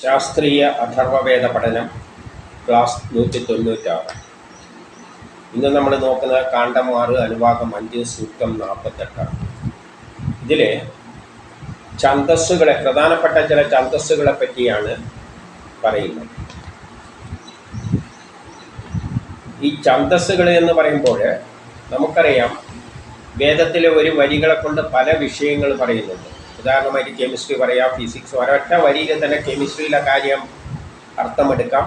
ശാസ്ത്രീയ അഥർവവേദ പഠനം ക്ലാസ് നൂറ്റി തൊണ്ണൂറ്റാറ് ഇന്ന് നമ്മൾ നോക്കുന്നത് കാണ്ഡം ആറ് അനുഭാഗം അഞ്ച് സൂക്തം നാൽപ്പത്തെട്ടാണ് ഇതിൽ ഛന്തസ്സുകളെ പ്രധാനപ്പെട്ട ചില ഛന്തസ്സുകളെ പറ്റിയാണ് പറയുന്നത്. ഈ ഛന്തസ്സുകൾ എന്ന് പറയുമ്പോൾ നമുക്കറിയാം വേദത്തിലെ ഒരു വരികളെ കൊണ്ട് പല വിഷയങ്ങൾ പറയുന്നുണ്ട്. ഉദാഹരണമായിട്ട് കെമിസ്ട്രി പറയാം ഫിസിക്സ് ഒരൊറ്റ വരിയിൽ തന്നെ കെമിസ്ട്രിയിലെ കാര്യം അർത്ഥമെടുക്കാം.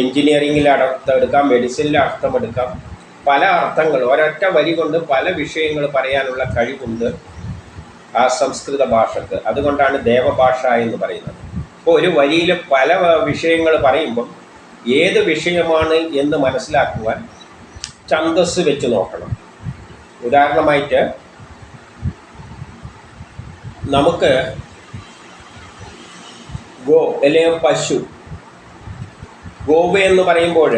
എൻജിനീയറിങ്ങിൽ അർത്ഥമെടുക്കാം മെഡിസിനിൽ അർത്ഥമെടുക്കാം പല അർത്ഥങ്ങൾ ഒരൊറ്റ വരി കൊണ്ട് പല വിഷയങ്ങൾ പറയാനുള്ള കഴിവുണ്ട് ആ സംസ്കൃത ഭാഷക്ക്. അതുകൊണ്ടാണ് ദേവഭാഷ എന്ന് പറയുന്നത്. അപ്പോൾ ഒരു വരിയിൽ പല വിഷയങ്ങൾ പറയുമ്പം ഏത് വിഷയമാണ് എന്ന് മനസ്സിലാക്കുവാൻ ഛന്തസ് വെച്ച് നോക്കണം. ഉദാഹരണമായിട്ട് നമുക്ക് ഗോ അല്ലെങ്കിൽ പശു ഗോവ് എന്ന് പറയുമ്പോൾ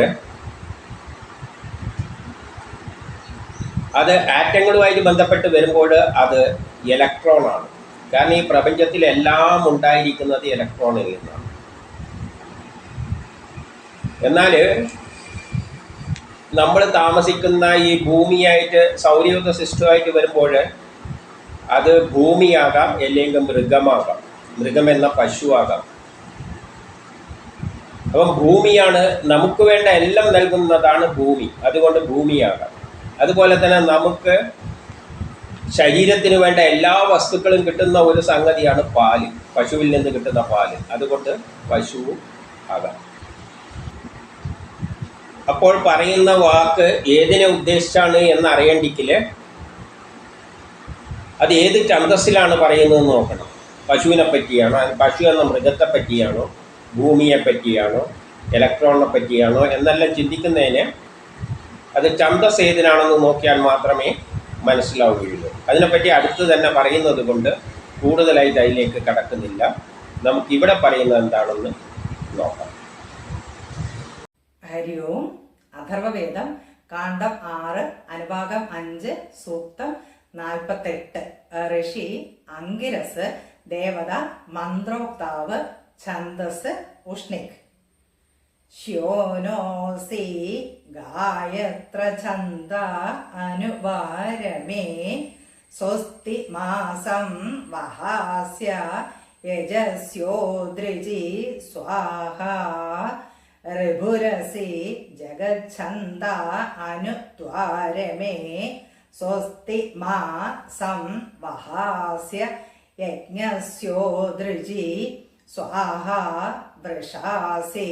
അത് ആറ്റങ്ങളുമായിട്ട് ബന്ധപ്പെട്ട് വരുമ്പോൾ അത് ഇലക്ട്രോണാണ് കാരണം ഈ പ്രപഞ്ചത്തിൽ എല്ലാം ഉണ്ടായിരിക്കുന്നത് ഇലക്ട്രോണിൽ നിന്നാണ്. എന്നാൽ നമ്മൾ താമസിക്കുന്ന ഈ ഭൂമിയായിട്ട് സൗരയൂഥ സിസ്റ്റമായിട്ട് വരുമ്പോൾ അത് ഭൂമിയാകാം അല്ലെങ്കിൽ മൃഗമാകാം. മൃഗം എന്ന പശുവാകാം. അപ്പം ഭൂമിയാണ് നമുക്ക് വേണ്ട എല്ലാം നൽകുന്നതാണ് ഭൂമി. അതുകൊണ്ട് ഭൂമിയാകാം. അതുപോലെ തന്നെ നമുക്ക് ശരീരത്തിന് വേണ്ട എല്ലാ വസ്തുക്കളും കിട്ടുന്ന ഒരു സംഗതിയാണ് പാൽ. പശുവിൽ നിന്ന് കിട്ടുന്ന പാൽ. അതുകൊണ്ട് പശുവും ആകാം. അപ്പോൾ പറയുന്ന വാക്ക് ഏതിനെ ഉദ്ദേശിച്ചാണ് എന്ന് അറിയണ്ടെങ്കിൽ അത് ഏത് ഛന്തസ്സിലാണ് പറയുന്നതെന്ന് നോക്കണം. പശുവിനെ പറ്റിയാണോ പശു എന്ന മൃഗത്തെ പറ്റിയാണോ ഭൂമിയെ പറ്റിയാണോ ഇലക്ട്രോണിനെ പറ്റിയാണോ എന്നെല്ലാം ചിന്തിക്കുന്നതിന് അത് ഛന്തസ് ഏതിനാണെന്ന് നോക്കിയാൽ മാത്രമേ മനസ്സിലാവുകയുള്ളൂ. അതിനെപ്പറ്റി അടുത്ത് തന്നെ പറയുന്നത് കൊണ്ട് കൂടുതലായിട്ട് അതിലേക്ക് കടക്കുന്നില്ല. നമുക്കിവിടെ പറയുന്നത് എന്താണെന്ന് നോക്കാം. ഹരി ഓം അഥർവവേദം കാണ്ഡം ആറ് അനുഭാഗം അഞ്ച് സൂക്തം നാൽപ്പത്തെട്ട്. ഋഷി അങ്കിരസ് ദേവത മന്ത്രോക്താവ് ഛന്ദസ് ഉഷ്ണിക്. ശ്യോനോസി ഗായത്ര ഛന്ദ അനുവാരമേ സ്വസ്തി മാസം വഹാസ്യ യജസ്യോദ്രിജി സ്വാഹ ഋഭുരസി ജഗച്ഛന്ദ അനുദ്വാരമേ സ്വസ്തി മാ സം വഹാസ്യ യജ്ഞസ്യോദൃജി സ്വാഹ വൃഷാസി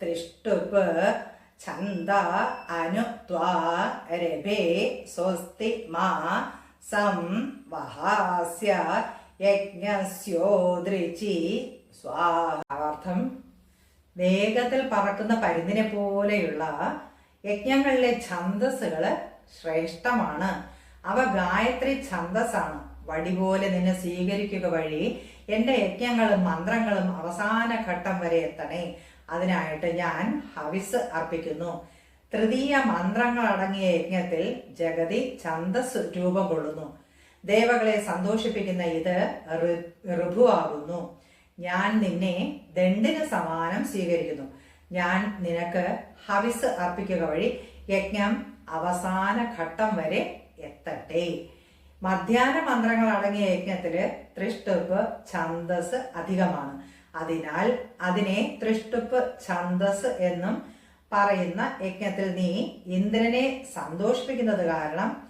തൃഷ്ടുപ് ഛന്ദ അനുദ്വാരഭേ സ്വസ്തി മാ സം വഹാസ്യ സ്വാഹാർത്ഥം വേഗത്തിൽ പറക്കുന്ന പരുന്തിനെ പോലെയുള്ള യജ്ഞങ്ങളിലെ ഛന്തസ്സുകൾ ശ്രേഷ്ഠമാണ്. അവ ഗായത്രി ഛന്തസ്സാണ് വടി പോലെ നിന്നെ സ്വീകരിക്കുക വഴി എന്റെ യജ്ഞങ്ങളും മന്ത്രങ്ങളും അവസാന ഘട്ടം വരെ എത്തണേ. അതിനായിട്ട് ഞാൻ ഹവിസ് അർപ്പിക്കുന്നു. തൃതീയ മന്ത്രങ്ങൾ അടങ്ങിയ യജ്ഞത്തിൽ ജഗതി ഛന്തസ് രൂപം കൊള്ളുന്നു. ദേവകളെ സന്തോഷിപ്പിക്കുന്ന ഇത് ഋഭുവാകുന്നു. ഞാൻ നിന്നെ ദണ്ഡിന് സമാനം സ്വീകരിക്കുന്നു. ഞാൻ നിനക്ക് ഹവിസ് അർപ്പിക്കുക വഴി യജ്ഞം അവസാന ഘട്ടം വരെ എത്തട്ടെ. മധ്യാന മന്ത്രങ്ങൾ അടങ്ങിയ യജ്ഞത്തിൽ തൃഷ്ടുപ്പ് ഛന്ദസ് അധികമാണ്. അതിനാൽ അതിനെ തൃഷ്ടുപ്പ് ഛന്ദസ് എന്നും പറയുന്ന യജ്ഞത്തിൽ നീ ഇന്ദ്രനെ സന്തോഷിപ്പിക്കുന്നത് കാരണം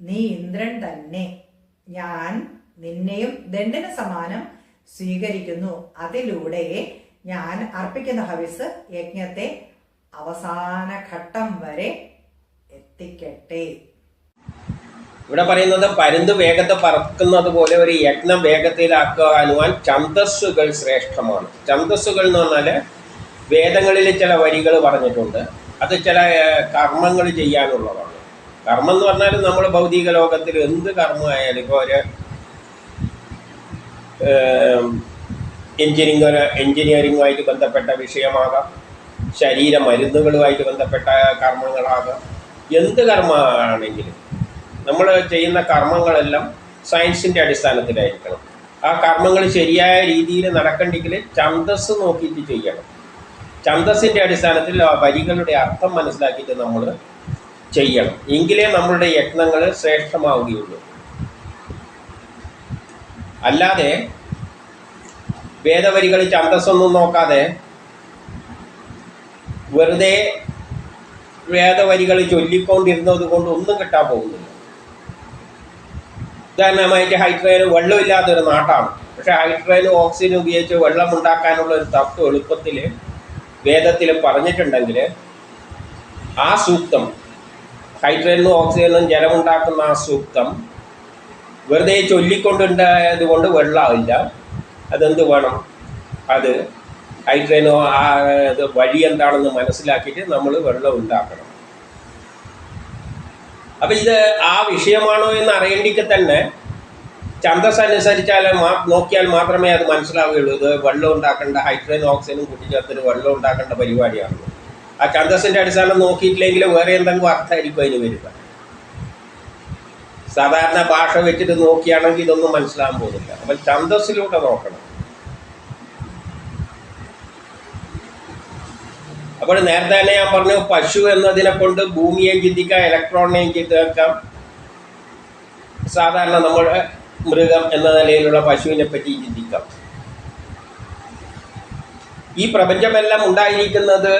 നീ ഇന്ദ്രൻ തന്നെ. ഞാൻ നിന്നെയും ദണ്ഡിന് സമാനം സ്വീകരിക്കുന്നു. അതിലൂടെ ഞാൻ അർപ്പിക്കുന്ന ഹവിസ് യജ്ഞത്തെ അവസാന ഘട്ടം വരെ എത്തിക്കട്ടെ. ഇവിടെ പറയുന്നത് പരുന്ത് വേഗത്തെ പറക്കുന്നത് പോലെ ഒരു യജ്ഞം വേഗത്തിലാക്കുവാനുവാൻ ഛന്തസ്സുകൾ ശ്രേഷ്ഠമാണ്. ഛന്തസ്സുകൾ എന്ന് പറഞ്ഞാൽ വേദങ്ങളിൽ ചില വരികൾ പറഞ്ഞിട്ടുണ്ട്. അത് ചില കർമ്മങ്ങൾ ചെയ്യാനുള്ളതാണ്. കർമ്മം എന്ന് പറഞ്ഞാൽ നമ്മൾ ഭൗതിക ലോകത്തിൽ എന്ത് കർമ്മമായാലും ഇപ്പോൾ ഒരു എഞ്ചിനീയറിംഗ് എഞ്ചിനീയറിംഗുമായിട്ട് ബന്ധപ്പെട്ട വിഷയമാകാം. ശരീര മരുന്നുകളുമായിട്ട് ബന്ധപ്പെട്ട കർമ്മങ്ങളാകാം. എന്ത് കർമ്മമാണെങ്കിലും നമ്മൾ ചെയ്യുന്ന കർമ്മങ്ങളെല്ലാം സയൻസിന്റെ അടിസ്ഥാനത്തിലായിരിക്കണം. ആ കർമ്മങ്ങൾ ശരിയായ രീതിയിൽ നടക്കണ്ടെങ്കിൽ ഛന്തസ് നോക്കിയിട്ട് ചെയ്യണം. ഛന്തസിന്റെ അടിസ്ഥാനത്തിൽ ആ വരികളുടെ അർത്ഥം മനസ്സിലാക്കിയിട്ട് നമ്മൾ ചെയ്യണം. എങ്കിലേ നമ്മളുടെ യത്നങ്ങൾ ശ്രേഷ്ഠമാവുകയുള്ളൂ. അല്ലാതെ വേദവരികൾ ഛന്തസ്സൊന്നും നോക്കാതെ വെറുതെ വേദവരികൾ ചൊല്ലിക്കൊണ്ടിരുന്നത് കൊണ്ട് ഒന്നും കിട്ടാൻ പോകുന്നില്ല. ഉദാഹരണമായിട്ട് ഹൈഡ്രജന് വെള്ളമില്ലാത്തൊരു നാട്ടാണ് പക്ഷേ ഹൈഡ്രജന് ഓക്സിജൻ ഉപയോഗിച്ച് വെള്ളം ഉണ്ടാക്കാനുള്ള ഒരു തത്വം എളുപ്പത്തിൽ വേദത്തിൽ പറഞ്ഞിട്ടുണ്ടെങ്കിൽ ആ സൂക്തം ഹൈഡ്രജനും ഓക്സിജനും ജലമുണ്ടാക്കുന്ന ആ സൂക്തം വെറുതെ ചൊല്ലിക്കൊണ്ടുണ്ടായത് കൊണ്ട് വെള്ളമില്ല. അതെന്ത് വേണം? അത് ഹൈഡ്രജനോ ആ ഇത് വഴി എന്താണെന്ന് മനസ്സിലാക്കിയിട്ട് നമ്മൾ വെള്ളം ഉണ്ടാക്കണം. അപ്പം ഇത് ആ വിഷയമാണോ എന്ന് അറിയേണ്ടിക്ക് തന്നെ ഛന്തസ് അനുസരിച്ചാൽ നോക്കിയാൽ മാത്രമേ അത് മനസ്സിലാവുകയുള്ളൂ. ഇത് വെള്ളം ഉണ്ടാക്കേണ്ട ഹൈഡ്രജൻ ഓക്സിജനും കൂട്ടിച്ചേർത്തൊരു വെള്ളം ഉണ്ടാക്കേണ്ട പരിപാടിയാണ്. ആ ഛന്തസിന്റെ അടിസ്ഥാനം നോക്കിയിട്ടില്ലെങ്കിൽ വേറെ എന്തെങ്കിലും അർത്ഥമായിരിക്കും അതിന് വരിക. സാധാരണ ഭാഷ വെച്ചിട്ട് നോക്കിയാണെങ്കിൽ ഇതൊന്നും മനസ്സിലാകാൻ പോകുന്നില്ല. അപ്പം ഛന്തസ്സിലൂടെ നോക്കണം. അപ്പോൾ നേരത്തെ തന്നെ ഞാൻ പറഞ്ഞു പശു എന്നതിനെ കൊണ്ട് ഭൂമിയെയും ചിന്തിക്കാം ഇലക്ട്രോണിനെയും ചിന്തിക്കാം. സാധാരണ നമ്മൾ മൃഗം എന്ന നിലയിലുള്ള പശുവിനെ പറ്റി ചിന്തിക്കാം. ഈ പ്രപഞ്ചമെല്ലാം ഉണ്ടായിരിക്കുന്നത്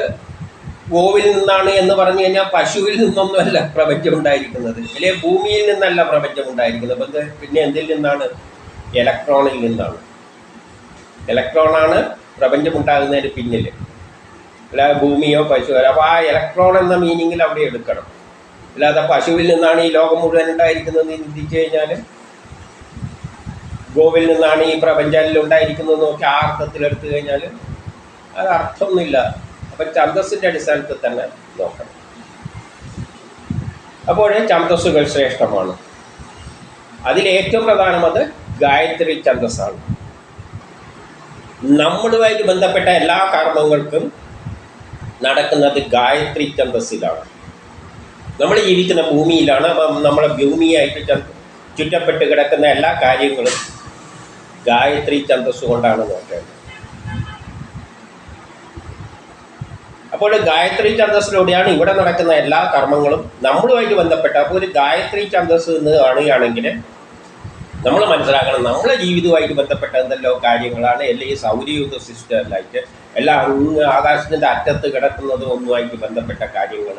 ഗോവിൽ നിന്നാണ് എന്ന് പറഞ്ഞു കഴിഞ്ഞാൽ പശുവിൽ നിന്നൊന്നുമല്ല പ്രപഞ്ചം ഉണ്ടായിരിക്കുന്നത്. അല്ലെ ഭൂമിയിൽ നിന്നല്ല പ്രപഞ്ചം ഉണ്ടായിരിക്കുന്നത്. അപ്പം പിന്നെ എന്തിൽ നിന്നാണ്? ഇലക്ട്രോണിൽ നിന്നാണ്. ഇലക്ട്രോണാണ് പ്രപഞ്ചം ഉണ്ടാകുന്നതിന് പിന്നിൽ അല്ലാതെ ഭൂമിയോ പശുവോ അപ്പോൾ ആ ഇലക്ട്രോൺ എന്ന മീനിങ്ങിൽ അവിടെ എടുക്കണം. അല്ലാതെ പശുവിൽ നിന്നാണ് ഈ ലോകം മുഴുവൻ ഉണ്ടായിരിക്കുന്നതെന്ന് ചിന്തിച്ചു കഴിഞ്ഞാൽ ഗോവിൽ നിന്നാണ് ഈ പ്രപഞ്ചത്തിൽ ഉണ്ടായിരിക്കുന്നത് നോക്കി ആ അർത്ഥത്തിൽ എടുത്തു കഴിഞ്ഞാൽ അത് അർത്ഥമൊന്നുമില്ല. അപ്പം ഛന്ദസ്സിന്റെ അടിസ്ഥാനത്തിൽ തന്നെ നോക്കണം. അപ്പോൾ ഛന്ദസ്സുകൾ ശ്രേഷ്ഠമാണ്. അതിലേറ്റവും പ്രധാനം അത് ഗായത്രി ഛന്ദസ്സാണ്. നമ്മളുമായിട്ട് ബന്ധപ്പെട്ട എല്ലാ കർമ്മങ്ങൾക്കും നടക്കുന്നത് ഗായത്രി ഛന്തസ്സിലാണ് നമ്മൾ ജീവിക്കുന്ന ഭൂമിയിലാണ് അപ്പം നമ്മളെ ഭൂമിയായിട്ട് ചുറ്റപ്പെട്ട് കിടക്കുന്ന എല്ലാ കാര്യങ്ങളും ഗായത്രി ഛന്തസ് കൊണ്ടാണ് നോക്കേണ്ടത്. അപ്പോൾ ഗായത്രി ഛന്തസ്സിലൂടെയാണ് ഇവിടെ നടക്കുന്ന എല്ലാ കർമ്മങ്ങളും നമ്മളുമായിട്ട് ബന്ധപ്പെട്ട അപ്പോൾ ഒരു ഗായത്രി ഛന്തസ് എന്ന് കാണുകയാണെങ്കിൽ നമ്മൾ മനസ്സിലാക്കണം നമ്മളെ ജീവിതവുമായിട്ട് ബന്ധപ്പെട്ട എന്തെല്ലോ കാര്യങ്ങളാണ് എല്ലാ ഈ സൗരയൂഥ സിസ്റ്ററിലായിട്ട് എല്ലാ അങ്ങ് ആകാശത്തിന്റെ അറ്റത്ത് കിടക്കുന്നതും ഒന്നുമായിട്ട് ബന്ധപ്പെട്ട കാര്യങ്ങൾ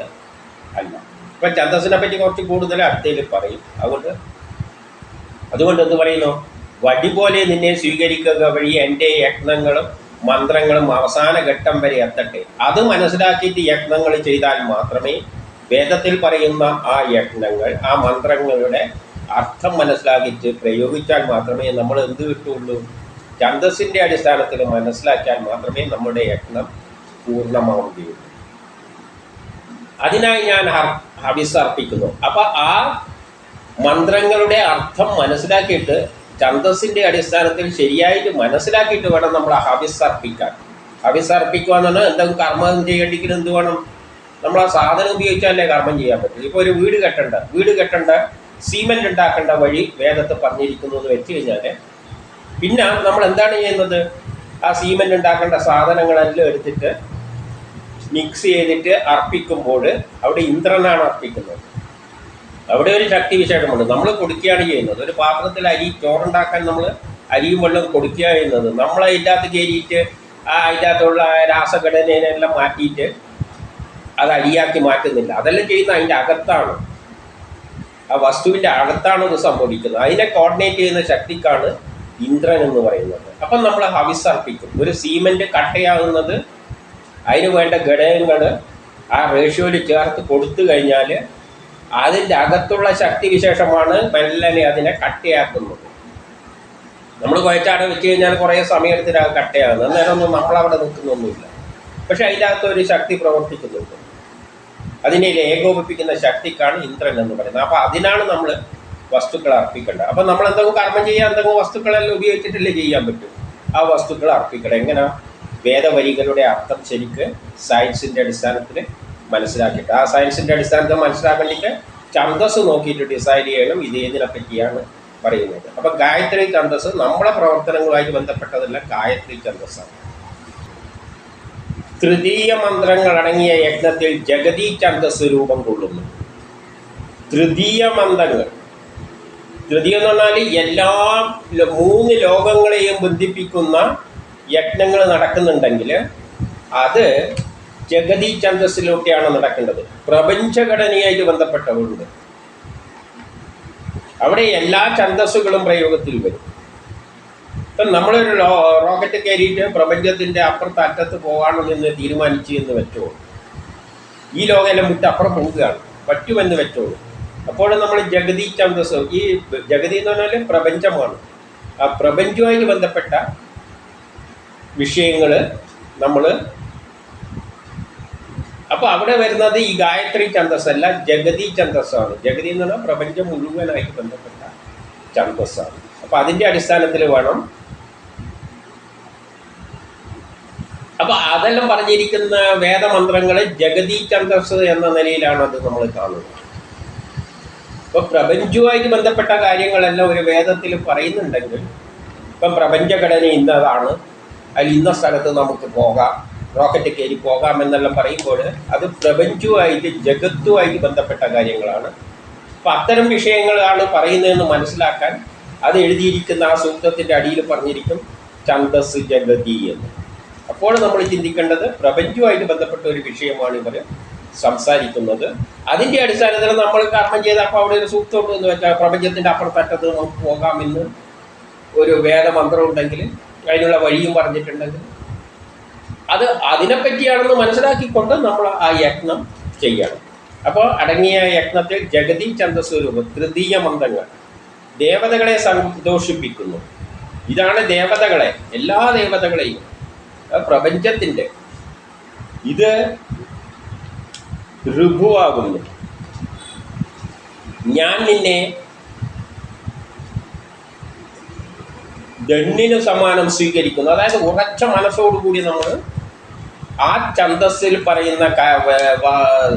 അല്ല. ഇപ്പം ഛന്തസ്സിനെ പറ്റി കുറച്ച് കൂടുതൽ അടുത്തതിൽ പറയും. അതുകൊണ്ട് അതുകൊണ്ട് എന്ത് പറയുന്നു? വടി പോലെ നിന്നെ സ്വീകരിക്കുക വഴി എന്റെ യത്നങ്ങളും മന്ത്രങ്ങളും അവസാന ഘട്ടം വരെ എത്തട്ടെ. അത് മനസ്സിലാക്കിയിട്ട് യത്നങ്ങൾ ചെയ്താൽ മാത്രമേ വേദത്തിൽ പറയുന്ന ആ യത്നങ്ങൾ ആ മന്ത്രങ്ങളുടെ അർത്ഥം മനസ്സിലാക്കിയിട്ട് പ്രയോഗിച്ചാൽ മാത്രമേ നമ്മൾ എന്ത് കിട്ടുള്ളൂ? ഛന്തസ്സിന്റെ അടിസ്ഥാനത്തിൽ മനസ്സിലാക്കിയാൽ മാത്രമേ നമ്മുടെ യത്നം പൂർണമാവുകയുള്ളൂ. അതിനായി ഞാൻ അഭിസർപ്പിക്കുന്നു. അർപ്പിക്കുന്നു അപ്പം ആ മന്ത്രങ്ങളുടെ അർത്ഥം മനസ്സിലാക്കിയിട്ട് ഛന്തസ്സിന്റെ അടിസ്ഥാനത്തിൽ ശരിയായിട്ട് മനസ്സിലാക്കിയിട്ട് വേണം നമ്മൾ ഹവിസ് അർപ്പിക്കാൻ ഹവിസ് എന്ന് പറഞ്ഞാൽ എന്തെങ്കിലും കർമ്മം ചെയ്യേണ്ടെങ്കിൽ എന്ത് വേണം? നമ്മൾ ആ സാധനം ഉപയോഗിച്ചാലേ കർമ്മം ചെയ്യാൻ പറ്റും. ഇപ്പോൾ ഒരു വീട് കെട്ടണ്ട. വീട് കെട്ടണ്ട സീമെന്റ് ഉണ്ടാക്കേണ്ട വഴി വേദത്തെ പറഞ്ഞിരിക്കുന്നു എന്ന് വെച്ച് കഴിഞ്ഞാൽ പിന്നെ നമ്മൾ എന്താണ് ചെയ്യുന്നത്? ആ സീമെന്റ് ഉണ്ടാക്കേണ്ട സാധനങ്ങളെല്ലാം എടുത്തിട്ട് മിക്സ് ചെയ്തിട്ട് അർപ്പിക്കുമ്പോൾ അവിടെ ഇന്ദ്രനാണ് അർപ്പിക്കുന്നത്. അവിടെ ഒരു ശക്തി വിശേഷമുണ്ട്. നമ്മൾ കൊടുക്കുകയാണ് ചെയ്യുന്നത്. ഒരു പാത്രത്തിൽ അരി ചോറുണ്ടാക്കാൻ നമ്മൾ അരിയും വെള്ളം കൊടുക്കുക ചെയ്യുന്നത്. നമ്മൾ അതിന്റെ കയറിയിട്ട് ആ അതിന്റെ അകത്തുള്ള രാസഘടനയെല്ലാം മാറ്റിയിട്ട് അത് അരിയാക്കി മാറ്റുന്നില്ല. അതെല്ലാം ചെയ്യുന്ന അതിന്റെ അകത്താണ്. ആ വസ്തുവിന്റെ അകത്താണ് ഇത് സംഭവിക്കുന്നത്. അതിനെ കോർഡിനേറ്റ് ചെയ്യുന്ന ശക്തിക്കാണ് ഇന്ദ്രൻ എന്ന് പറയുന്നത്. അപ്പം നമ്മൾ ഹവിസ് അർപ്പിക്കും. ഒരു സീമെന്റ് കട്ടയാകുന്നത് അതിന് വേണ്ട ഘടകങ്ങൾ ആ റേഷ്യോയിൽ ചേർത്ത് കൊടുത്തു കഴിഞ്ഞാൽ അതിന്റെ അകത്തുള്ള ശക്തി വിശേഷമാണ് മെല്ലനെ അതിനെ കട്ടയാക്കുന്നത്. നമ്മൾ കുഴച്ചാടെ വെച്ച് കഴിഞ്ഞാൽ കുറേ സമയത്തിനകത്ത് അത് കട്ടയാകുന്നത്. അന്നേരമൊന്നും നമ്മളവിടെ നിൽക്കുന്നൊന്നുമില്ല. പക്ഷെ അതിന്റെ ഒരു ശക്തി പ്രവർത്തിക്കുന്നുണ്ട്. അതിനെ ഏകോപിപ്പിക്കുന്ന ശക്തിക്കാണ് ഇന്ദ്രൻ എന്ന് പറയുന്നത്. അപ്പോൾ അതിനാണ് നമ്മൾ വസ്തുക്കൾ അർപ്പിക്കേണ്ടത്. അപ്പം നമ്മൾ എന്തെങ്കിലും കർമ്മം ചെയ്യാൻ എന്തെങ്കിലും വസ്തുക്കളെല്ലാം ഉപയോഗിച്ചിട്ടല്ലേ ചെയ്യാൻ പറ്റും? ആ വസ്തുക്കൾ അർപ്പിക്കണം. എങ്ങനെ? വേദവരികളുടെ അർത്ഥം ശരിക്ക് സയൻസിന്റെ അടിസ്ഥാനത്തിൽ മനസ്സിലാക്കിയിട്ട്. ആ സയൻസിന്റെ അടിസ്ഥാനത്തിൽ മനസ്സിലാക്കണമെങ്കിൽ ഛന്ദസ് നോക്കിയിട്ട് ഡിസൈഡ് ചെയ്യണം. ഇത് ഏതിനെ പറ്റിയാണ് പറയുന്നത്. അപ്പൊ ഗായത്രി ഛന്ദസ് നമ്മളെ പ്രവർത്തനങ്ങളുമായി ബന്ധപ്പെട്ടതല്ല ഗായത്രി ഛന്ദസ്സാണ്. തൃതീയ മന്ത്രങ്ങൾ അടങ്ങിയ യജ്ഞത്തിൽ ജഗതി ഛന്ദസ് രൂപം കൊള്ളുന്നു. തൃതീയ മന്ത്രങ്ങൾ. തൃതീയം എന്ന് പറഞ്ഞാൽ എല്ലാ മൂന്ന് ലോകങ്ങളെയും ബന്ധിപ്പിക്കുന്ന യജ്ഞങ്ങൾ നടക്കുന്നുണ്ടെങ്കിൽ അത് ജഗതി ഛന്ദസ്സിലൊക്കെയാണ് നടക്കേണ്ടത്. പ്രപഞ്ചഘടനയായിട്ട് ബന്ധപ്പെട്ടവരുണ്ട്. അവിടെ എല്ലാ ഛന്ദസ്സുകളും പ്രയോഗത്തിൽ വരും. ഇപ്പം നമ്മളൊരു റോക്കറ്റ് കയറിയിട്ട് പ്രപഞ്ചത്തിന്റെ അപ്പുറത്ത് അറ്റത്ത് പോകാണമെന്ന് തീരുമാനിച്ചു എന്ന് വെച്ചോളൂ. ഈ ലോകമെല്ലാം മുട്ട് അപ്പുറം പോവുകയാണ്. പറ്റുമെന്ന് വെച്ചോളൂ. അപ്പോൾ നമ്മൾ ജഗതി ചന്ദ്രസ് ഈ ജഗതി എന്ന് പറഞ്ഞാൽ പ്രപഞ്ചമാണ്. ആ പ്രപഞ്ചവുമായിട്ട് ബന്ധപ്പെട്ട വിഷയങ്ങൾ നമ്മൾ അപ്പോൾ അവിടെ വരുന്നത് ഈ ഗായത്രി ഛന്ദസ് അല്ല ജഗതി ഛന്ദസ്സാണ്. ജഗതി എന്ന് പറഞ്ഞാൽ പ്രപഞ്ചം മുഴുവനായിട്ട് ബന്ധപ്പെട്ട ഛന്ദസ്സാണ്. അപ്പോൾ അതിന്റെ അടിസ്ഥാനത്തിൽ വേണം അപ്പോൾ അതെല്ലാം പറഞ്ഞിരിക്കുന്ന വേദമന്ത്രങ്ങളെ ജഗതി ഛന്ദസ് എന്ന നിലയിലാണ് അത് നമ്മൾ കാണുന്നത്. ഇപ്പൊ പ്രപഞ്ചവുമായിട്ട് ബന്ധപ്പെട്ട കാര്യങ്ങളെല്ലാം ഒരു വേദത്തിൽ പറയുന്നുണ്ടെങ്കിൽ ഇപ്പം പ്രപഞ്ചഘടന ഇന്നതാണ്. അതിൽ ഇന്ന സ്ഥലത്ത് നമുക്ക് പോകാം റോക്കറ്റ് കയറി പോകാം എന്നെല്ലാം പറയുമ്പോൾ അത് പ്രപഞ്ചവുമായിട്ട് ജഗത്തുമായിട്ട് ബന്ധപ്പെട്ട കാര്യങ്ങളാണ്. അപ്പം അത്തരം വിഷയങ്ങളാണ് പറയുന്നതെന്ന് മനസ്സിലാക്കാൻ അത് എഴുതിയിരിക്കുന്ന ആ സൂക്തത്തിന്റെ അടിയിൽ പറഞ്ഞിരിക്കും ഛന്ദസ് ജഗതി എന്ന്. അപ്പോൾ നമ്മൾ ചിന്തിക്കേണ്ടത് പ്രപഞ്ചവുമായിട്ട് ബന്ധപ്പെട്ട ഒരു വിഷയമാണ് ഇവർ സംസാരിക്കുന്നത്. അതിന്റെ അടിസ്ഥാനത്തിൽ നമ്മൾ കർമ്മം ചെയ്ത അപ്പോൾ അവിടെ ഒരു സൂക്തം ഉണ്ട് എന്ന് വെച്ചാൽ പ്രപഞ്ചത്തിന്റെ അപ്പുറത്തറ്റത്ത് നമുക്ക് പോകാമെന്ന് ഒരു വേദമന്ത്രം ഉണ്ടെങ്കിൽ അതിനുള്ള വഴിയും പറഞ്ഞിട്ടുണ്ടെങ്കിൽ അത് അതിനെപ്പറ്റിയാണെന്ന് മനസ്സിലാക്കിക്കൊണ്ട് നമ്മൾ ആ യജ്ഞം ചെയ്യണം. അപ്പോൾ അടങ്ങിയ യജ്ഞത്തിൽ ജഗതി ചന്ദ്രസ്വരൂപം തൃതീയ മന്ത്രങ്ങൾ ദേവതകളെ സന്തോഷിപ്പിക്കുന്നു. ഇതാണ് ദേവതകളെ എല്ലാ ദേവതകളെയും പ്രപഞ്ചത്തിന്റെ ഇത് ഋഭുവാകുന്നു. ഞാൻ നിന്നെ ദണ്ണിന് സമാനം സ്വീകരിക്കുന്നു. അതായത് ഉറച്ച മനസ്സോടുകൂടി നമ്മൾ ആ ഛന്തസ്സിൽ പറയുന്ന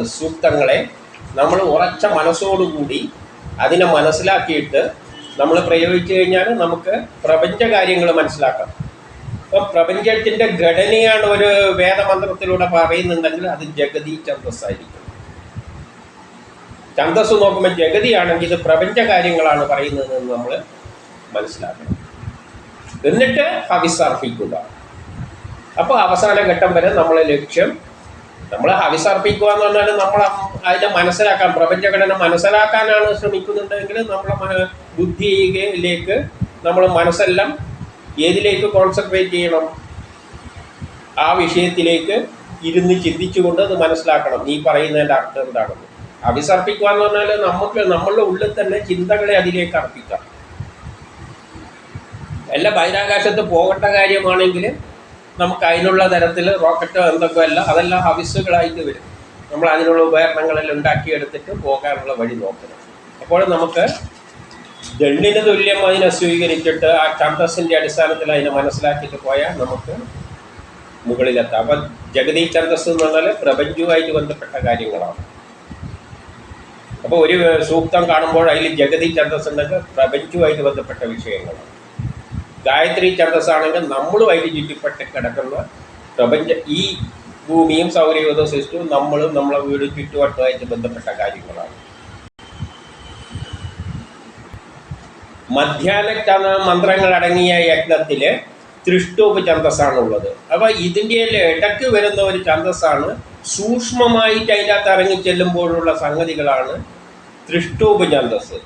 സൂക്തങ്ങളെ നമ്മൾ ഉറച്ച മനസ്സോടുകൂടി അതിനെ മനസ്സിലാക്കിയിട്ട് നമ്മൾ പ്രയോഗിച്ചു കഴിഞ്ഞാൽ നമുക്ക് പ്രപഞ്ച കാര്യങ്ങൾ മനസ്സിലാക്കാം. അപ്പം പ്രപഞ്ചത്തിന്റെ ഘടനയാണ് ഒരു വേദമന്ത്രത്തിലൂടെ പറയുന്നുണ്ടെങ്കിൽ അത് ജഗതി ഛന്തസ് ആയിരിക്കും. നോക്കുമ്പോൾ ജഗതിയാണെങ്കിൽ ഇത് പ്രപഞ്ച കാര്യങ്ങളാണ് പറയുന്നതെന്ന് നമ്മൾ മനസ്സിലാക്കണം. എന്നിട്ട് ഹവിസ് അർപ്പിക്കുക അപ്പോൾ അവസാന ഘട്ടം വരെ നമ്മളെ ലക്ഷ്യം നമ്മൾ ഹവിസ് അർപ്പിക്കുക എന്ന് പറഞ്ഞാൽ നമ്മൾ അതിനെ മനസ്സിലാക്കാൻ പ്രപഞ്ചഘടന മനസ്സിലാക്കാനാണ് ശ്രമിക്കുന്നുണ്ടെങ്കിൽ നമ്മളെ ബുദ്ധിയിലേക്ക് നമ്മൾ മനസ്സെല്ലാം ഏതിലേക്ക് കോൺസെൻട്രേറ്റ് ചെയ്യണം? ആ വിഷയത്തിലേക്ക് ഇരുന്ന് ചിന്തിച്ചുകൊണ്ട് അത് മനസ്സിലാക്കണം. നീ പറയുന്നതിന്റെ അർത്ഥം എന്താണെന്ന്. അഭിസർപ്പിക്കുക എന്ന് പറഞ്ഞാൽ നമുക്ക് നമ്മളുടെ ഉള്ളിൽ തന്നെ ചിന്തകളെ അതിലേക്ക് അർപ്പിക്കാം. എല്ലാ ബഹിരാകാശത്ത് പോകേണ്ട കാര്യമാണെങ്കിൽ നമുക്ക് അതിനുള്ള തരത്തിൽ റോക്കറ്റോ എന്തൊക്കെ അല്ല അതെല്ലാം ഹവിസുകളായിട്ട് വരും. നമ്മൾ അതിനുള്ള ഉപകരണങ്ങളെല്ലാം ഉണ്ടാക്കിയെടുത്തിട്ട് പോകാനുള്ള വഴി നോക്കണം. അപ്പോൾ നമുക്ക് ദണ്ഡിന് തുല്യം അതിനെ സ്വീകരിച്ചിട്ട് ആ ഛന്ദസ്സിന്റെ അടിസ്ഥാനത്തിൽ അതിനെ മനസ്സിലാക്കിയിട്ട് പോയാൽ നമുക്ക് മുകളിലെത്താം. അപ്പം ജഗതി ഛന്തസ് എന്ന് പറഞ്ഞാൽ പ്രപഞ്ചവുമായിട്ട് ബന്ധപ്പെട്ട കാര്യങ്ങളാണ്. അപ്പോൾ ഒരു സൂക്തം കാണുമ്പോൾ അതിൽ ജഗതി ഛന്തസ് ഉണ്ടെങ്കിൽ പ്രപഞ്ചവുമായിട്ട് ബന്ധപ്പെട്ട വിഷയങ്ങളാണ്. ഗായത്രി ഛന്തസ് ആണെങ്കിൽ നമ്മളുമായിട്ട് ചുറ്റിപ്പെട്ട് കിടക്കുന്ന പ്രപഞ്ച ഈ ഭൂമിയും സൗരയോധ സിസ്റ്റവും നമ്മളും നമ്മളെ വീട് ചുറ്റുവട്ടമായിട്ട് ബന്ധപ്പെട്ട കാര്യങ്ങളാണ്. ച- മന്ത്രങ്ങൾ അടങ്ങിയ യജ്ഞത്തിൽ തൃഷ്ടൂപ് ഛന്തസ്സാണ് ഉള്ളത് അപ്പോൾ ഇതിന്റെ ഇടയ്ക്ക് വരുന്ന ഒരു ഛന്തസ്സാണ് സൂക്ഷ്മമായിട്ട് അതിന്റെ അകത്ത് ഇറങ്ങി ചെല്ലുമ്പോഴുള്ള സംഗതികളാണ് തൃഷ്ടൂപ് ഛന്തസ്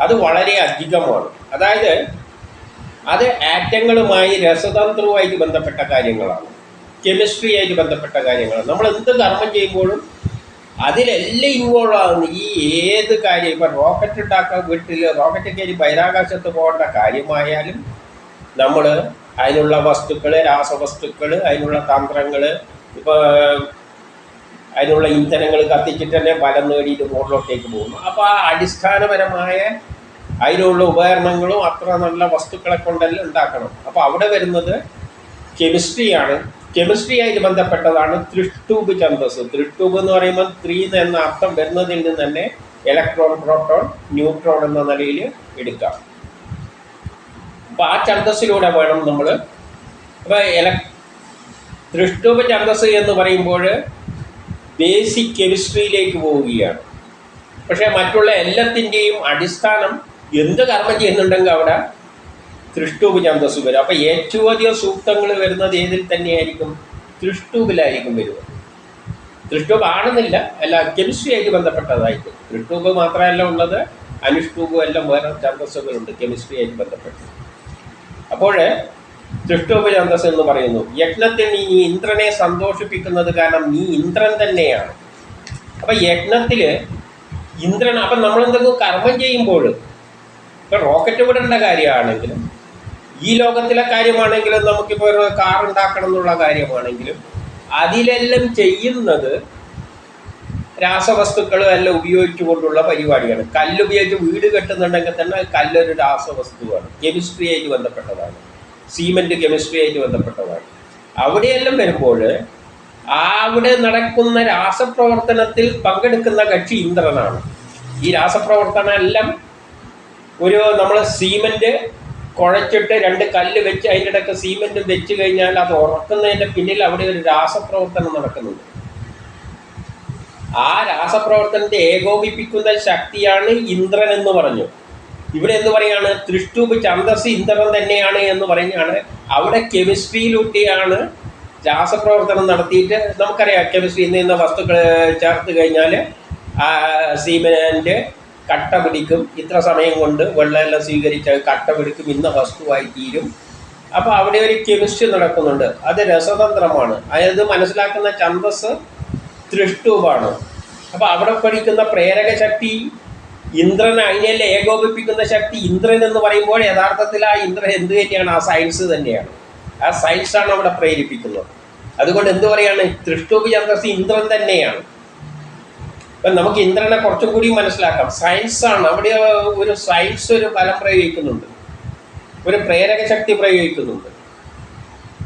അത് വളരെ അധികമാണ്. അതായത് അത് ആറ്റങ്ങളുമായി രസതന്ത്രവുമായിട്ട് ബന്ധപ്പെട്ട കാര്യങ്ങളാണ്. കെമിസ്ട്രിയായിട്ട് ബന്ധപ്പെട്ട കാര്യങ്ങളാണ്. നമ്മൾ എന്ത് കർമ്മം ചെയ്യുമ്പോഴും അതിലെല്ലാം ഇൻവോൾവ് ആകുന്ന ഈ ഏത് കാര്യം ഇപ്പം റോക്കറ്റ് ഉണ്ടാക്കാൻ വീട്ടിൽ റോക്കറ്റ് കയറി ബഹിരാകാശത്ത് പോകേണ്ട കാര്യമായാലും നമ്മൾ അതിനുള്ള വസ്തുക്കൾ രാസവസ്തുക്കൾ അതിനുള്ള തന്ത്രങ്ങൾ ഇപ്പോൾ അതിനുള്ള ഇന്ധനങ്ങൾ കത്തിച്ചിട്ട് തന്നെ ഫലം നേടിയിട്ട് മുകളിലോട്ടേക്ക് പോകുന്നു. അപ്പോൾ ആ അടിസ്ഥാനപരമായ അതിനുള്ള ഉപകരണങ്ങളും അത്ര നല്ല വസ്തുക്കളെ കൊണ്ടെല്ലാം ഉണ്ടാക്കണം. അപ്പോൾ അവിടെ വരുന്നത് കെമിസ്ട്രിയാണ് കെമിസ്ട്രിയായിട്ട് ബന്ധപ്പെട്ടതാണ് ത്രിഷ്ടൂബ് ഛന്തസ് ത്രിഷ്ടൂബ് എന്ന് പറയുമ്പോൾ ത്രീ എന്ന അർത്ഥം വരുന്നതിൽ നിന്ന് തന്നെ ഇലക്ട്രോൺ പ്രോട്ടോൺ ന്യൂട്രോൺ എന്ന നിലയിൽ എടുക്കാം. അപ്പം ആ ഛന്തസ്സിലൂടെ വേണം നമ്മൾ അപ്പോൾ ഇല തൃഷ്ടൂപ ഛന്തസ് എന്ന് പറയുമ്പോൾ ബേസിക് കെമിസ്ട്രിയിലേക്ക് പോവുകയാണ്. പക്ഷേ മറ്റുള്ള എല്ലാത്തിന്റെയും അടിസ്ഥാനം എന്ത് കർമ്മം ചെയ്യുന്നുണ്ടെങ്കിൽ അവിടെ തൃഷ്ടൂപ് ഛന്തസ് വരും അപ്പോൾ ഏറ്റവും അധികം സൂക്തങ്ങൾ വരുന്നത് ഏതിൽ തന്നെയായിരിക്കും? തൃഷ്ടൂപിലായിരിക്കും വരുന്നത് തൃഷ്ടൂപ് ആണെന്നില്ല അല്ല കെമിസ്ട്രി ആയിട്ട് ബന്ധപ്പെട്ടതായിരിക്കും. തൃഷ്ടൂപ് മാത്രമല്ല ഉള്ളത് അനുഷ്ടൂപും എല്ലാം വേറെ ഛന്തസ്സുകളുണ്ട് കെമിസ്ട്രി ആയിട്ട് ബന്ധപ്പെട്ട്. അപ്പോൾ തൃഷ്ടൂപ ഛന്തസ് എന്ന് പറയുന്നു യജ്ഞത്തിൽ നീ ഇന്ദ്രനെ സന്തോഷിപ്പിക്കുന്നത് കാരണം നീ ഇന്ദ്രൻ തന്നെയാണ്. അപ്പം യജ്ഞത്തിൽ ഇന്ദ്രൻ അപ്പം നമ്മളെന്തെങ്കിലും കർമ്മം ചെയ്യുമ്പോൾ ഇപ്പം റോക്കറ്റ് വിടേണ്ട കാര്യമാണെങ്കിലും ഈ ലോകത്തിലെ കാര്യമാണെങ്കിലും നമുക്കിപ്പോൾ ഒരു കാർ ഉണ്ടാക്കണം എന്നുള്ള കാര്യമാണെങ്കിലും അതിലെല്ലാം ചെയ്യുന്നത് രാസവസ്തുക്കളും എല്ലാം ഉപയോഗിച്ചുകൊണ്ടുള്ള പരിപാടിയാണ്. കല്ല് ഉപയോഗിച്ച് വീട് കെട്ടുന്നുണ്ടെങ്കിൽ തന്നെ കല്ലൊരു രാസവസ്തുവാണ്. കെമിസ്ട്രിയായിട്ട് ബന്ധപ്പെട്ടതാണ്. സീമെന്റ് കെമിസ്ട്രിയായിട്ട് ബന്ധപ്പെട്ടതാണ്. അവിടെയെല്ലാം വരുമ്പോൾ അവിടെ നടക്കുന്ന രാസപ്രവർത്തനത്തിൽ പങ്കെടുക്കുന്ന കക്ഷി ഇന്ദ്രനാണ്. ഈ രാസപ്രവർത്തനം എല്ലാം ഒരു നമ്മൾ സീമെന്റ് കുഴച്ചിട്ട് രണ്ട് കല്ല് വെച്ച് അതിന്റെ ഇടയ്ക്ക് സീമെന്റ് വെച്ച് കഴിഞ്ഞാൽ അത് ഉറക്കുന്നതിന്റെ പിന്നിൽ അവിടെ ഒരു രാസപ്രവർത്തനം നടക്കുന്നുണ്ട്. ആ രാസപ്രവർത്തനത്തെ ഏകോപിപ്പിക്കുന്ന ശക്തിയാണ് ഇന്ദ്രൻ എന്ന് പറഞ്ഞു. ഇവിടെ എന്ന് പറയാണ്? തൃഷ്ടൂപ് ചന്ദസ് ഇന്ദ്രൻ തന്നെയാണ് എന്ന് പറയുകയാണ്. അവിടെ കെമിസ്ട്രിയിലൂട്ടിയാണ് രാസപ്രവർത്തനം നടത്തിയിട്ട് നമുക്കറിയാം കെമിസ്ട്രി ഇന്ന് ഇന്ന വസ്തുക്കൾ ചേർത്ത് കഴിഞ്ഞാൽ സീമെന്റ് കട്ട പിടിക്കും. ഇത്ര സമയം കൊണ്ട് വെള്ളമെല്ലാം സ്വീകരിച്ച് കട്ട പിടിക്കും. ഇന്ന വസ്തുവായി തീരും. അപ്പോൾ അവിടെ ഒരു കെമിസ്ട്രി നടക്കുന്നുണ്ട്. അത് രസതന്ത്രമാണ്. അതായത് മനസ്സിലാക്കുന്ന ഛന്തസ് തൃഷ്ടൂപാണ് അപ്പോൾ അവിടെ പഠിക്കുന്ന പ്രേരക ശക്തി ഇന്ദ്രൻ അതിനെല്ലാം ഏകോപിപ്പിക്കുന്ന ശക്തി ഇന്ദ്രൻ എന്ന് പറയുമ്പോൾ യഥാർത്ഥത്തിൽ ആ ഇന്ദ്രൻ എന്ത് തന്നെയാണ്? ആ സയൻസ് തന്നെയാണ്. ആ സയൻസാണ് അവിടെ പ്രേരിപ്പിക്കുന്നത്. അതുകൊണ്ട് എന്ത് പറയാണ്? തൃഷ്ടൂപ് ചന്ദ്രസ് ഇന്ദ്രൻ തന്നെയാണ്. അപ്പം നമുക്ക് ഇന്ദ്രനെ കുറച്ചും കൂടി മനസ്സിലാക്കാം. സയൻസാണ് അവിടെ ഒരു സയൻസ് ഒരു ഫലം പ്രയോഗിക്കുന്നുണ്ട്. ഒരു പ്രേരക ശക്തി പ്രയോഗിക്കുന്നുണ്ട്.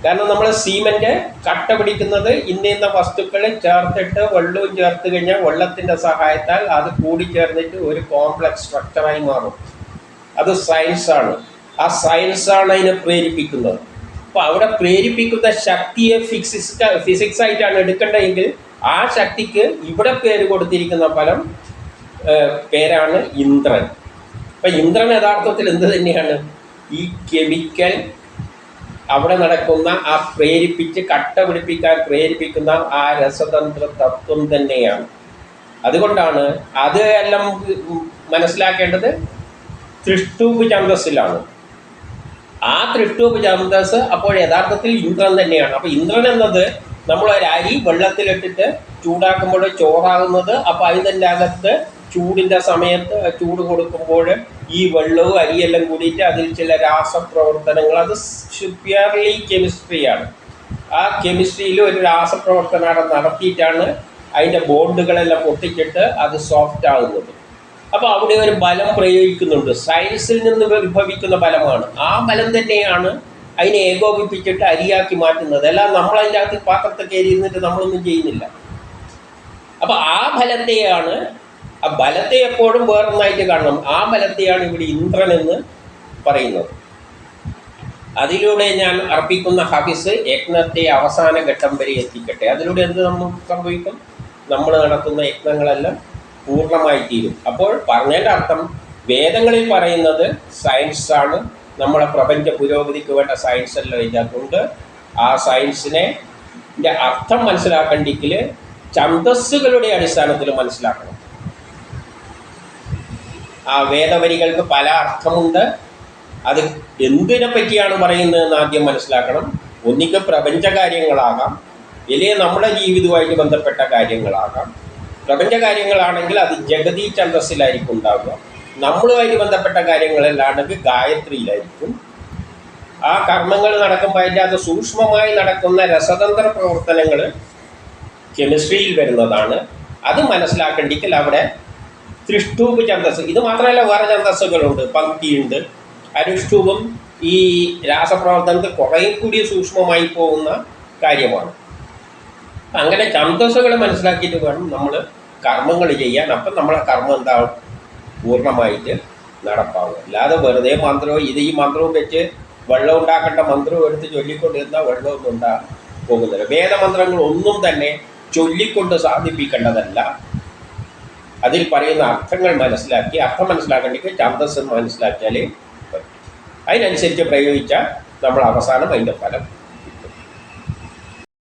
കാരണം നമ്മൾ സീമെന്റ് കട്ട പിടിക്കുന്നത് ഇന്ന വസ്തുക്കൾ ചേർത്തിട്ട് വെള്ളവും ചേർത്ത് കഴിഞ്ഞാൽ വെള്ളത്തിന്റെ സഹായത്താൽ അത് കൂടിച്ചേർന്നിട്ട് ഒരു കോംപ്ലക്സ് സ്ട്രക്ചറായി മാറും. അത് സയൻസാണ് ആ സയൻസാണ് അതിനെ പ്രേരിപ്പിക്കുന്നത്. അപ്പോൾ അവിടെ പ്രേരിപ്പിക്കുന്ന ശക്തിയെ ഫിസിക്സ് ആയിട്ടാണ് എടുക്കേണ്ടതെങ്കിൽ ആ ശക്തിക്ക് ഇവിടെ പേര് കൊടുത്തിരിക്കുന്ന ഫലം പേരാണ് ഇന്ദ്രൻ. അപ്പം ഇന്ദ്രൻ യഥാർത്ഥത്തിൽ എന്ത് തന്നെയാണ്? ഈ കെമിക്കൽ അവിടെ നടക്കുന്ന ആ പ്രേരിപ്പിച്ച് കട്ട പിടിപ്പിക്കാൻ പ്രേരിപ്പിക്കുന്ന ആ രസതന്ത്ര തത്വം തന്നെയാണ്. അതുകൊണ്ടാണ് അത് എല്ലാം മനസ്സിലാക്കേണ്ടത് തൃഷ്ടൂപ് ഛന്തസ്സിലാണ് ആ തൃഷ്ടൂപ് ഛന്തസ് അപ്പോൾ യഥാർത്ഥത്തിൽ ഇന്ദ്രൻ തന്നെയാണ്. അപ്പോൾ ഇന്ദ്രൻ എന്നത് നമ്മൾ ഒരു അരി വെള്ളത്തിലിട്ടിട്ട് ചൂടാക്കുമ്പോൾ ചോറാകുന്നത് അപ്പോൾ അതിന്റെ അകത്ത് ചൂടിന്റെ സമയത്ത് ചൂട് കൊടുക്കുമ്പോൾ ഈ വെള്ളവും അരിയെല്ലാം കൂടിയിട്ട് അതിൽ ചില രാസപ്രവർത്തനങ്ങൾ. അത് പ്യുവർലി കെമിസ്ട്രിയാണ് ആ കെമിസ്ട്രിയിൽ ഒരു രാസപ്രവർത്തനം അവിടെ നടത്തിയിട്ടാണ് അതിന്റെ ബോണ്ടുകളെല്ലാം പൊട്ടിച്ചിട്ട് അത് സോഫ്റ്റ് ആകുന്നത് അപ്പോൾ അവിടെ ഒരു ബലം പ്രയോഗിക്കുന്നുണ്ട്. സയൻസിൽ നിന്ന് വിഭവിക്കുന്ന ബലമാണ്. ആ ബലം തന്നെയാണ് അതിനെ ഏകോപിപ്പിച്ചിട്ട് അരിയാക്കി മാറ്റുന്നത്. അല്ല നമ്മൾ അതിന്റെ അകത്ത് പാത്രത്തെ കയറി ഇരുന്നിട്ട് നമ്മളൊന്നും ചെയ്യുന്നില്ല. അപ്പോൾ ആ ഫലത്തെയാണ് ആ ബലത്തെ എപ്പോഴും വേറൊന്നായിട്ട് കാണണം. ആ ബലത്തെയാണ് ഇവിടെ ഇന്ദ്രൻ എന്ന് പറയുന്നത്. അതിലൂടെ ഞാൻ അർപ്പിക്കുന്ന ഹബിസ് യജ്ഞത്തെ അവസാന ഘട്ടം വരെ എത്തിക്കട്ടെ. അതിലൂടെ എന്ത് നമുക്ക് സംഭവിക്കും? നമ്മൾ നടത്തുന്ന യജ്ഞങ്ങളെല്ലാം പൂർണമായി തീരും അപ്പോൾ പറഞ്ഞതിന്റെ അർത്ഥം വേദങ്ങളിൽ പറയുന്നത് സയൻസാണ് നമ്മളെ പ്രപഞ്ച പുരോഗതിക്ക് വേണ്ട സയൻസ് എല്ലാം ഇതിനകത്തുണ്ട് ആ സയൻസിനെ അർത്ഥം മനസ്സിലാക്കണ്ടെങ്കിൽ ഛന്തസ്സുകളുടെ അടിസ്ഥാനത്തിൽ മനസ്സിലാക്കണം. ആ വേദവരികൾക്ക് പല അർത്ഥമുണ്ട്. അത് എന്തിനെ പറ്റിയാണ് പറയുന്നതെന്ന് ആദ്യം മനസ്സിലാക്കണം. ഒന്നിക്ക് പ്രപഞ്ച കാര്യങ്ങളാകാം. ഇല്ലെങ്കിൽ നമ്മുടെ ജീവിതവുമായിട്ട് ബന്ധപ്പെട്ട കാര്യങ്ങളാകാം. പ്രപഞ്ച കാര്യങ്ങളാണെങ്കിൽ അത് ജഗതി ഛന്തസ്സിലായിരിക്കും ഉണ്ടാവുക. നമ്മളുമായിട്ട് ബന്ധപ്പെട്ട കാര്യങ്ങളല്ലാണ്ടെങ്കിൽ ഗായത്രിയിലായിരിക്കും. ആ കർമ്മങ്ങൾ നടക്കുമ്പോൾ അതിന്റെ അത് സൂക്ഷ്മമായി നടക്കുന്ന രസതന്ത്ര പ്രവർത്തനങ്ങൾ കെമിസ്ട്രിയിൽ വരുന്നതാണ്. അത് മനസ്സിലാക്കണ്ടെങ്കിൽ അവിടെ ത്രിഷ്ടൂപ് ഛന്തസ് ഇത് മാത്രമല്ല വേറെ ഛന്തസ്സുകളുണ്ട് പങ്ക്തിയുണ്ട് അനുഷ്ഠൂപം ഈ രാസപ്രവർത്തനത്തിൽ കുറേ കൂടി സൂക്ഷ്മമായി പോകുന്ന കാര്യമാണ്. അങ്ങനെ ഛന്തസ്സുകൾ മനസ്സിലാക്കിയിട്ട് വേണം നമ്മൾ കർമ്മങ്ങൾ ചെയ്യാൻ. അപ്പം നമ്മളെ കർമ്മം എന്താവും? പൂർണമായിട്ട് നടപ്പാവും അല്ലാതെ വെറുതെ മന്ത്രവും ഇത് ഈ മന്ത്രവും വെച്ച് വെള്ളം ഉണ്ടാക്കേണ്ട മന്ത്രവും എടുത്ത് ചൊല്ലിക്കൊണ്ടിരുന്നാൽ വെള്ളമൊന്നും ഉണ്ടാ പോകുന്നില്ല. വേദമന്ത്രങ്ങൾ ഒന്നും തന്നെ ചൊല്ലിക്കൊണ്ട് സാധിപ്പിക്കേണ്ടതല്ല. അതിൽ പറയുന്ന അർത്ഥങ്ങൾ മനസ്സിലാക്കി അർത്ഥം മനസ്സിലാക്കണമെങ്കിൽ ഛന്ദസ് മനസ്സിലാക്കിയാലേ പറ്റും. അതിനനുസരിച്ച് പ്രയോഗിച്ചാൽ നമ്മൾ അവസാനം അതിന്റെ ഫലം